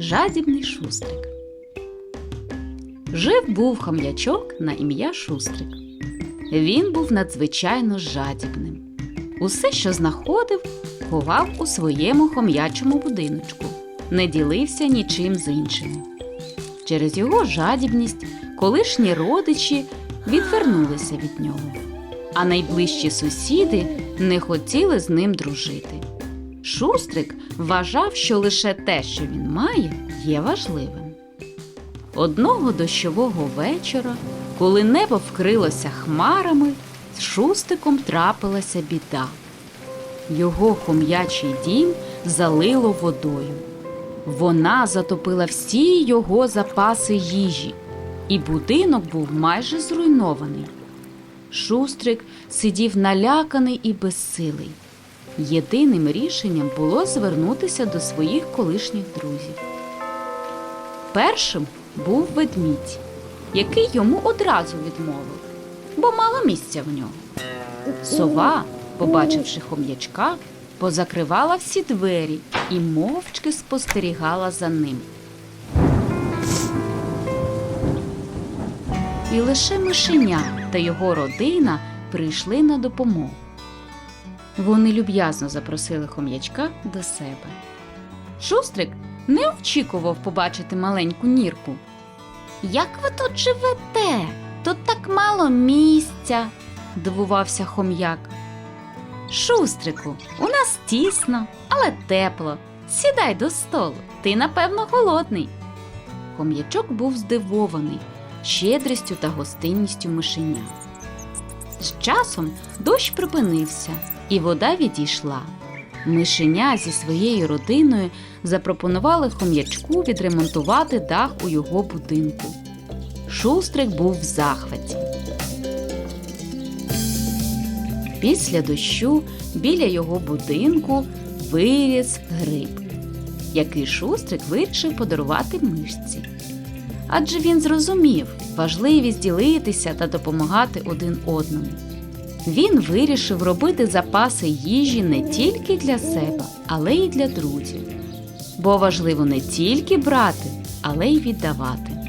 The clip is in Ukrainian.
Жадібний шустрик. Жив був хом'ячок на ім'я Шустрик. Він був надзвичайно жадібним. Усе, що знаходив, ховав у своєму хом'ячому будиночку, не ділився нічим з іншими. Через його жадібність колишні родичі відвернулися від нього, а найближчі сусіди не хотіли з ним дружити. Шустрик вважав, що лише те, що він має, є важливим. Одного дощового вечора, коли небо вкрилося хмарами, з шустиком трапилася біда. Його хом'ячий дім залило водою. Вона затопила всі його запаси їжі, і будинок був майже зруйнований. Шустрик сидів наляканий і безсилий. Єдиним рішенням було звернутися до своїх колишніх друзів. Першим був ведмідь, який йому одразу відмовив, бо мало місця в нього. Сова, побачивши хом'ячка, позакривала всі двері і мовчки спостерігала за ним. І лише мишеня та його родина прийшли на допомогу. Вони люб'язно запросили хом'ячка до себе. Шустрик не очікував побачити маленьку нірку. Як ви тут живете? Тут так мало місця, дивувався хом'як. Шустрику, у нас тісно, але тепло. Сідай до столу, ти, напевно, голодний. Хом'ячок був здивований щедрістю та гостинністю мишеня. З часом дощ припинився, і вода відійшла. Мишеня зі своєю родиною запропонували хом'ячку відремонтувати дах у його будинку. Шустрик був в захваті. Після дощу біля його будинку виріс гриб, який шустрик вирішив подарувати мишці. Адже він зрозумів важливість ділитися та допомагати один одному. Він вирішив робити запаси їжі не тільки для себе, але й для друзів. Бо важливо не тільки брати, але й віддавати.